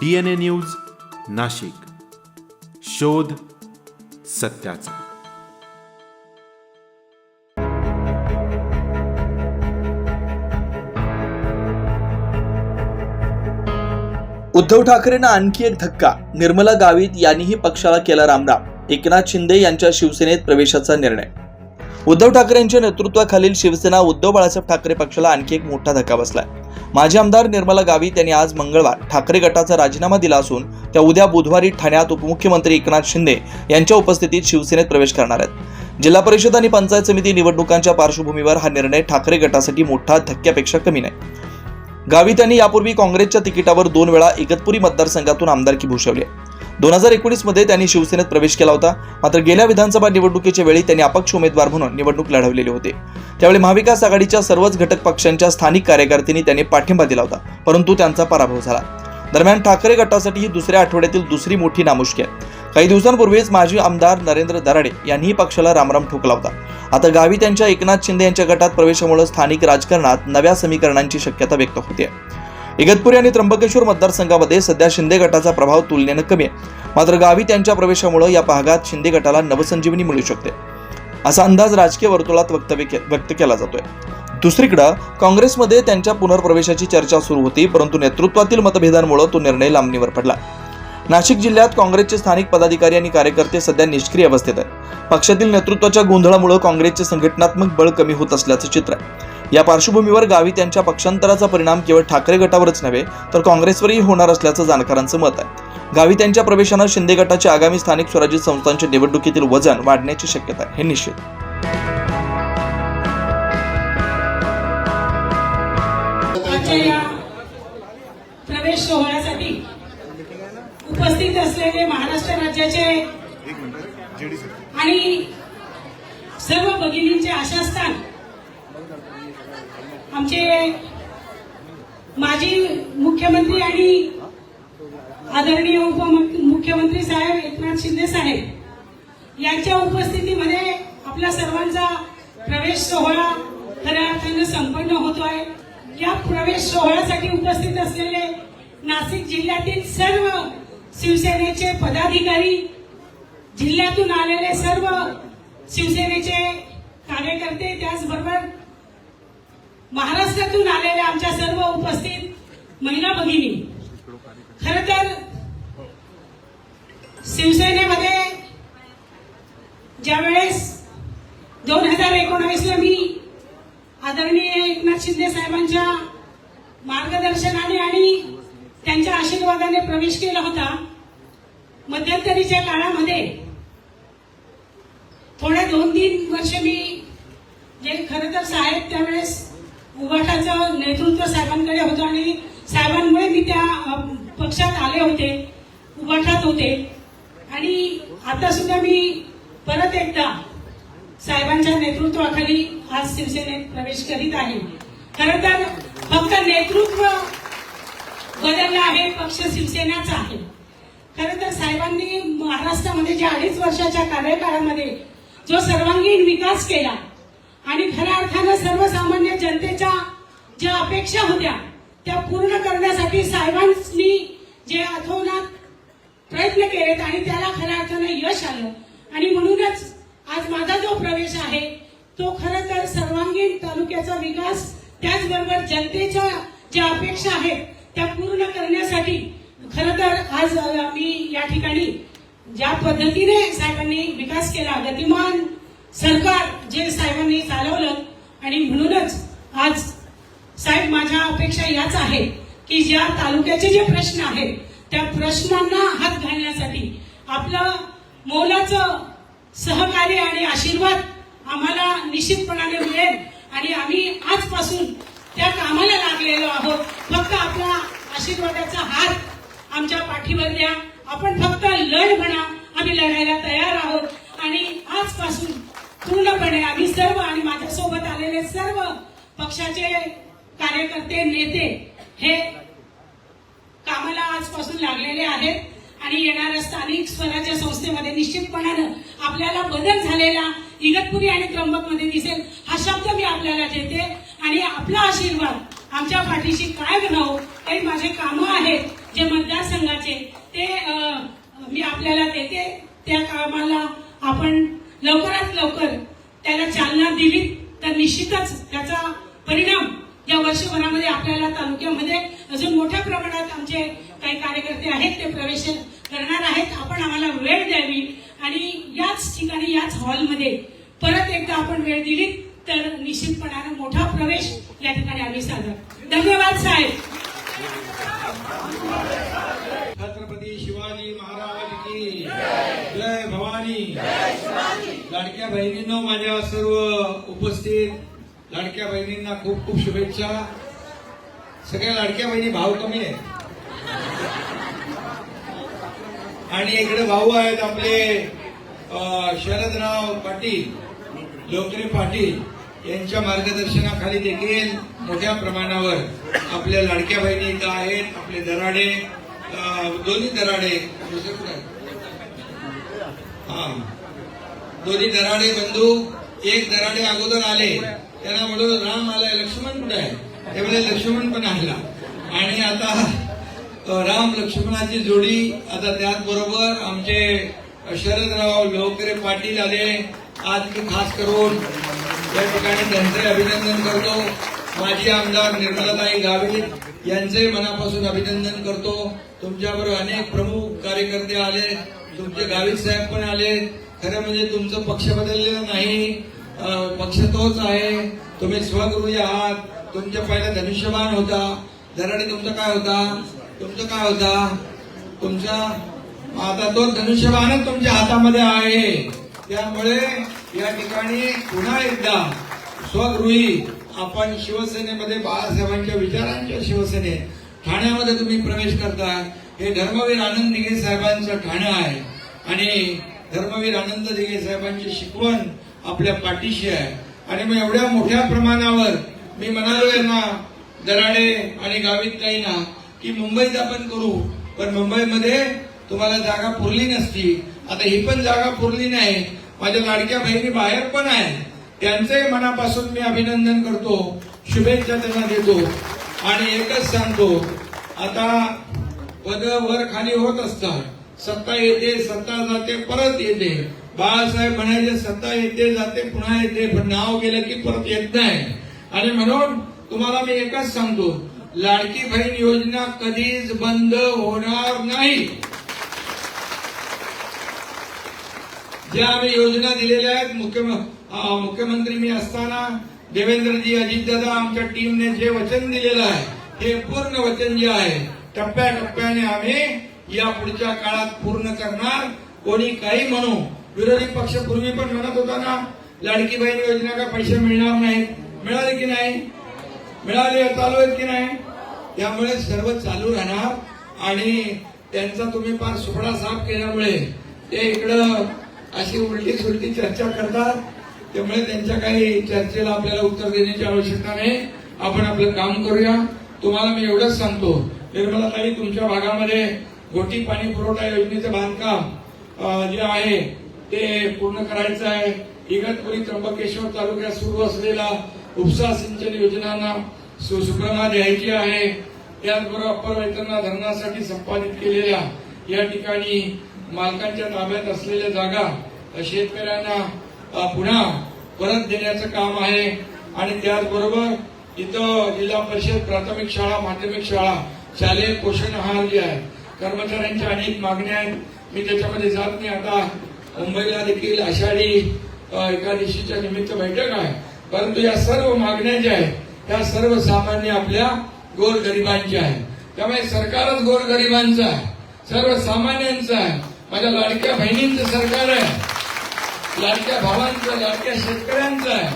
D N A news Nashik. शोध सत्याचा. उद्धव ठाकरेंना आणखी एक धक्का. निर्मला गावित यांनीही पक्षाला केला रामराम. एकनाथ शिंदे यांच्या शिवसेनेत प्रवेशाचा निर्णय. उद्धव ठाकरे यांच्या नेतृत्वाखालील शिवसेना उद्धव बाळासाहेब ठाकरे पक्षाला आणखी एक मोठा धक्का बसलाय. माजी आमदार निर्मला गावित यांनी आज मंगळवार ठाकरे गटाचा राजीनामा दिला असून त्या उद्या बुधवारी ठाण्यात उपमुख्यमंत्री एकनाथ शिंदे यांच्या उपस्थितीत शिवसेनेत प्रवेश करणार आहेत. जिल्हा परिषद आणि पंचायत समिती निवडणुकांच्या पार्श्वभूमीवर हा निर्णय ठाकरे गटासाठी मोठा धक्क्यापेक्षा कमी नाही. गावित यांनी यापूर्वी काँग्रेसच्या तिकिटावर दोन वेळा इगतपुरी मतदारसंघातून आमदारकी भूषवली दोन हजार एकोणीसमध्ये त्यांनी शिवसेनेत प्रवेश केला होता. मात्र गेल्या विधानसभा निवडणुकीच्या वेळी त्यांनी अपक्ष उमेदवार म्हणून निवडणूक लढवलेली होती. त्यावेळी महाविकास आघाडीच्या सर्वच घटक पक्षांच्या स्थानिक कार्यकर्त्यांनी त्यांनी पाठिंबा दिला होता परंतु त्यांचा पराभव झाला. दरम्यान ठाकरे गटासाठी ही दुसऱ्या आठवड्यातील दुसरी मोठी नामुष्की आहे. काही दिवसांपूर्वीच माजी आमदार नरेंद्र दराडे यांनीही पक्षाला रामराम ठोकला होता. आता गावी त्यांच्या एकनाथ शिंदे यांच्या गटात प्रवेशामुळे स्थानिक राजकारणात नव्या समीकरणांची शक्यता व्यक्त होते. इगतपुरी आणि त्र्यंबकेश्वर मतदारसंघामध्ये सध्या शिंदे गटाचा प्रभाव तुलनेनं कमी आहे. मात्र गावी त्यांच्या प्रवेशामुळे या भागात शिंदे गटाला नवसंजीवनी मिळू शकते. असा अंदाज राजकीय वर्तुळात वक्तव्य के- व्यक्त केला जातोय. दुसरीकडं काँग्रेसमध्ये त्यांच्या पुनर्प्रवेशाची चर्चा सुरू होती परंतु नेतृत्वातील मतभेदांमुळे तो निर्णय लांबणीवर पडला. नाशिक जिल्ह्यात काँग्रेसचे स्थानिक पदाधिकारी आणि कार्यकर्ते सध्या निष्क्रिय अवस्थेत आहेत. पक्षातील नेतृत्वाच्या गोंधळामुळे काँग्रेसचे संघटनात्मक बळ कमी होत असल्याचं चित्र आहे. या पार्श्वभूमीवर गावी त्यांच्या पक्षांतराचा परिणाम केवळ ठाकरे गटावरच नव्हे तर काँग्रेसवरही होणार असल्याचं जाणकारांचं मत आहे. गावी त्यांच्या प्रवेशानं शिंदे गटाच्या आगामी स्थानिक स्वराज्य संस्थांच्या निवडणुकीतील वजन वाढण्याची शक्यता आहे. हे निश्चित. Yeah या प्रवेश सोहळ्यासाठी उपस्थित असलेले महाराष्ट्र राज्याचे आणि सर्व भगिनींचे आशास्थान. आमचे माजी मुख्यमंत्री आणि आदरणीय उपमुख्यमंत्री साहेब एकनाथ शिंदे साहेब यांच्या उपस्थितीमध्ये आपल्या सर्वांचा प्रवेश सोहळा खऱ्या अर्थानं संपन्न होतोय या प्रवेश सोहळ्यासाठी उपस्थित असलेले नाशिक जिल्ह्यातील सर्व शिवसेनेचे पदाधिकारी जिल्ह्यातून आलेले सर्व शिवसेनेचे कार्यकर्ते त्याचबरोबर महाराष्ट्रातून आलेल्या आमच्या सर्व उपस्थित महिला भगिनी. खर तर शिवसेनेमध्ये ज्यावेळेस दोन हजार एकोणावीसला मी आदरणीय एकनाथ शिंदे साहेबांच्या मार्गदर्शनाने आणि त्यांच्या आशीर्वादाने प्रवेश केला होता मध्यंतरीच्या काळामध्ये थोडे दोन तीन वर्ष मी जे खरं तर साहेब त्यावेळेस उभाटाचं नेतृत्व साहेबांकडे होतं आणि साहेबांमुळे मी त्या पक्षात आले होते उभाटात होते. आणि आता सुद्धा मी परत एकदा साहेबांच्या नेतृत्वाखाली आज शिवसेनेत प्रवेश करीत आहे. खरं तर फक्त नेतृत्व बदललं आहे पक्ष शिवसेनाचा आहे. साहेबांनी महाराष्ट्रामध्ये ज्या अडीच वर्षाच्या कार्यकाळामध्ये जो सर्वांगीण विकास केला आणि खऱ्या अर्थानं सर्वसामान्य जनतेच्या ज्या अपेक्षा होत्या त्या पूर्ण करण्यासाठी साहेबांनी जे अथोनात प्रयत्न केलेत आणि त्याला खऱ्या अर्थानं यश आलं. आणि म्हणूनच आज माझा जो प्रवेश आहे तो खरं तर सर्वांगीण तालुक्याचा विकास त्याचबरोबर जनतेच्या ज्या अपेक्षा आहेत त्या पूर्ण करण्यासाठी खर तर आज आम्ही मी या ठिकाणी ज्या पद्धतीने साहेबांनी विकास केला गतिमान सरकार जे साहेबांनी चालवलं आणि म्हणूनच आज साहेब माझ्या अपेक्षा याच आहे की ज्या तालुक्याचे जे प्रश्न आहेत त्या प्रश्नांना हात घालण्यासाठी आपलं मोलाचं सहकार्य आणि आशीर्वाद आम्हाला निश्चितपणाने मिळेल. आणि आम्ही आजपासून त्या कामाला लागलेलो आहोत. फक्त आपला आशीर्वादाचा हात आमच्या पाठीवर द्या आपण फक्त लढ म्हणा आम्ही लढायला तयार आहोत. आणि आजपासून पूर्णपणे आम्ही सर्व आणि माझ्यासोबत आलेले सर्व पक्षाचे कार्यकर्ते नेते हे कामाला आजपासून लागलेले आहेत. आणि येणाऱ्या स्थानिक स्वराज्य संस्थेमध्ये निश्चितपणानं आपल्याला बदल झालेला इगतपुरी आणि त्र्यंबकमध्ये दिसेल हा शब्द मी आपल्याला देते. आणि आपला आशीर्वाद आमच्या पाठीशी काय राहो हे माझे कामं आहेत. जे मतदारसंघाचे ते मी आपल्याला देते त्या कामाला आपण लवकरात लवकर त्याला चालना दिली तर निश्चितच त्याचा परिणाम या वर्षभरामध्ये आपल्याला तालुक्यामध्ये अजून मोठ्या प्रमाणात आमचे काही कार्यकर्ते आहेत ते प्रवेश करणार आहेत. आपण आम्हाला वेळ द्यावी आणि याच ठिकाणी याच हॉलमध्ये परत एकदा आपण वेळ दिली तर निश्चितपणानं मोठा प्रवेश या ठिकाणी आम्ही साधर धन्यवाद साहेब. छत्रपती शिवाजी महाराज की जय भवानी. लाडक्या बहिणींनो माझ्या सर्व उपस्थित लाडक्या बहिणींना खूप खूप शुभेच्छा. सगळ्या लाडक्या बहिणी भाव कमी आहेत. आणि इकडे भाऊ आहेत आपले शरदराव पाटील लोकरे पाटील. यांच्या मार्गदर्शनाखाली देखील मोठ्या प्रमाणावर आपल्या लाडक्या बहिणी इथं आहेत आपले दराडे दोन्ही दराडे. हा. दोन्ही दराडे बंधू एक दराडे अगोदर आले त्यांना म्हणून राम आलाय लक्ष्मण कुठे आहे? त्यामुळे लक्ष्मण पण आला. आणि आता राम लक्ष्मणाची जोडी आता त्याचबरोबर आमचे शरदराव लोकरे पाटील आले. आज खास करून या ठिकाणी त्यांचे अभिनंदन करतो. माजी आमदार निर्मलाताई गावित यांचे मनापासून अभिनंदन करतो. तुमच्याबरोबर अनेक प्रमुख कार्यकर्ते आले. तुमचे गावित साहेब पण आले. खरं म्हणजे तुमचं पक्ष बदललेलं नाही. पक्ष तोच आहे. तुम्ही स्वगृही आहात. तुमच्या पहिला धनुष्यबाण होता. धराडी तुमचा काय होता? तुमचं काय होता? तुमचा आता तो धनुष्यबाणच तुमच्या हातामध्ये आहे. त्यामुळे या ठिकाणी पुन्हा एकदा स्वगृही आपण शिवसेनेमध्ये बाळासाहेबांच्या विचारांच्या शिवसेनेत ठाण्यामध्ये तुम्ही प्रवेश करताय. हे धर्मवीर आनंद दिघे साहेबांचं ठाणं आहे. आणि धर्मवीर आनंद दिघे साहेबांची शिकवण आपल्या पाठीशी आहे. आणि मग एवढ्या मोठ्या प्रमाणावर मी म्हणालो यांना दराडे आणि गावित ना की मुंबईत आपण करू. पण मुंबईमध्ये तुम्हाला जागा पुरली नसती. आता ही पण जागा पुरली नाही. माझ्या लाडक्या बहिणी बाहेर पण आहेत. त्यांचंही मनापासून मी अभिनंदन करतो. शुभेच्छा त्यांना देतो. आणि एकच सांगतो. आता पद वर खाली होत असतात. सत्ता येते सत्ता जाते परत येते. बाळासाहेब म्हणायचे सत्ता येते जाते पुन्हा येते. पण नाव गेलं की परत येत नाही. आणि म्हणून तुम्हाला मी एकच सांगतो. लाडकी बहीण योजना कधीच बंद होणार नाही. ज्या आम्ही योजना दिलेल्या आहेत मुख्य मुख्यमंत्री मी असताना देवेंद्रजी अजितदादा आमच्या टीमने जे वचन दिलेलं आहे हे पूर्ण वचन जे आहे टप्प्याटप्प्याने आम्ही या पुढच्या काळात पूर्ण करणार. कोणी काही म्हणू विरोधी पक्ष पूर्वी पण म्हणत होता ना लाडकी बहीण योजना का पैसे मिळणार नाहीत? मिळाले की नाही? मिळाले चालू आहेत की नाही? त्यामुळे सर्व चालू राहणार. आणि त्यांचा तुम्ही फार सुपडा साफ केल्यामुळे ते इकडं अशी उलटी सुलटी चर्चा करतात. त्यामुळे त्यांच्या काही चर्चेला आपल्याला उत्तर देण्याची आवश्यकता नाही. आपण आपलं काम करूया. तुम्हाला मी एवढंच सांगतो. निर्मला ताई तुमच्या भागामध्ये गोटी पाणी पुरवठा योजनेचं बांधकाम जे आहे ते पूर्ण करायचं आहे. इगतपुरी त्र्यंबकेश्वर तालुक्यात सुरू असलेला उपसा सिंचन योजनांना सु- सुक्रमा द्यायची आहे. त्याचबरोबर अप्पर वेतना धरणासाठी संपादित केलेल्या या ठिकाणी मालकांच्या ताब्यात असलेल्या जागा शेतकऱ्यांना पुन्हा परत देण्याचं काम आहे. आणि त्याचबरोबर इथं जिल्हा परिषद प्राथमिक शाळा माध्यमिक शाळा शालेय पोषण आहार जे आहे कर्मचाऱ्यांच्या अनेक मागण्या आहेत. मी त्याच्यामध्ये जात नाही. आता मुंबईला देखील आषाढी एकादशीच्या निमित्त बैठक आहे. परंतु या सर्व मागण्या ज्या आहेत त्या सर्व सामान्य आपल्या गोरगरिबांच्या आहेत. त्यामुळे सरकारच गोरगरिबांचं आहे. सर्वसामान्यांचं आहे. माझ्या लाडक्या बहिणींचं सरकार आहे. लाडक्या भावांचं लाडक्या शेतकऱ्यांचं आहे.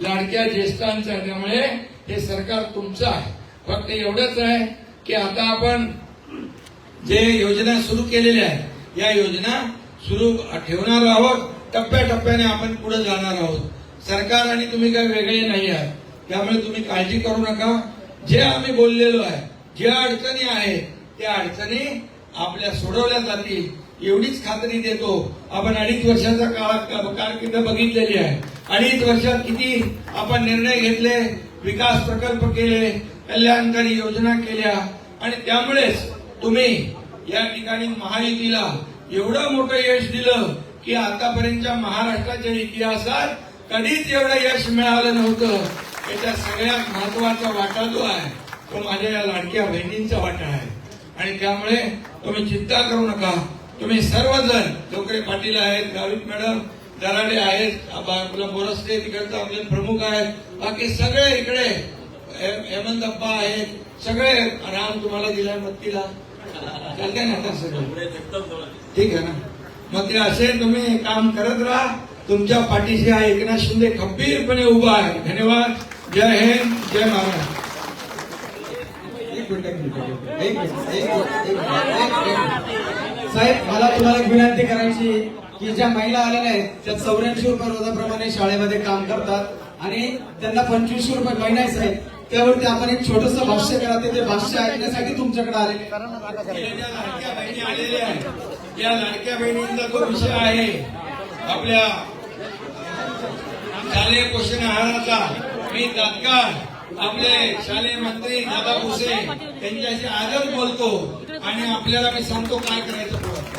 लाडक्या ज्येष्ठांचं आहे. त्यामुळे हे सरकार तुमचं आहे. फक्त एवढंच आहे की आता आपण जे योजना सुरू केलेल्या आहेत या योजना सुरू ठेवणार आहोत. टप्प्याटप्प्याने आपण पुढे जाणार आहोत. सरकार आणि तुम्ही काही वेगळे नाही आहात. त्यामुळे तुम्ही काळजी करू नका. जे आम्ही बोललेलो आहे ज्या अडचणी आहेत त्या अडचणी आपल्या सोडवल्या जातील. एवढीच खात्री देतो. आपण अडीच वर्षाचा काळ कारकिर्द बघितलेली आहे. अडीच वर्षात किती आपण निर्णय घेतले विकास प्रकल्प केले कल्याणकारी योजना केल्या. आणि त्यामुळेच तुम्ही या ठिकाणी महायुतीला एवढं मोठं यश दिलं की आतापर्यंतच्या महाराष्ट्राच्या इतिहासात कधीच एवढं यश मिळालं नव्हतं. याच्या सगळ्यात महत्त्वाचा वाटा जो आहे तो माझ्या या लाडक्या बहिणींचा वाटा आहे. आणि त्यामुळे तुम्ही चिंता करू नका. तुम्ही सर्वजण जोकडे पाटील आहेत गावित मॅडम दराडे आहेत आपला बोरस्ते तिकडचं आपले प्रमुख आहेत. बाकी सगळे इकडे हे- हेमंत अप्पा आहेत. सगळे राम तुम्हाला दिलाय मत्तीला. चालते ना आता सगळं? ठीक आहे ना? मग ते असे तुम्ही काम करत राहा. तुमच्या पाठीशी हा एकनाथ शिंदे खंबीरपणे उभा आहे. धन्यवाद. जय हिंद जय महाराष्ट्र. एक मिनिट, एक मिनिट, एक मिनिट, साहेब मला तुम्हाला एक विनंती करायची की ज्या महिला आलेल्या आहेत त्या चौऱ्याऐंशी रुपये रोजाप्रमाणे शाळेमध्ये काम करतात आणि त्यांना पंचवीसशे रुपये महिना आहे साहेब. त्यावरती आपण एक छोटस भाष्य करा ते भाष्य ऐकण्यासाठी तुमच्याकडे आले. लाडक्या बहिणी आलेल्या आहेत. या लाडक्या बहिणींचा जो विषय आहे आपल्या शालेय पोषण आहाराचा मी तात्काळ आपले शालेय मंत्री दादा भुसे यांच्याशी आजच बोलतो. आणि आपल्याला मी सांगतो काय करायचं.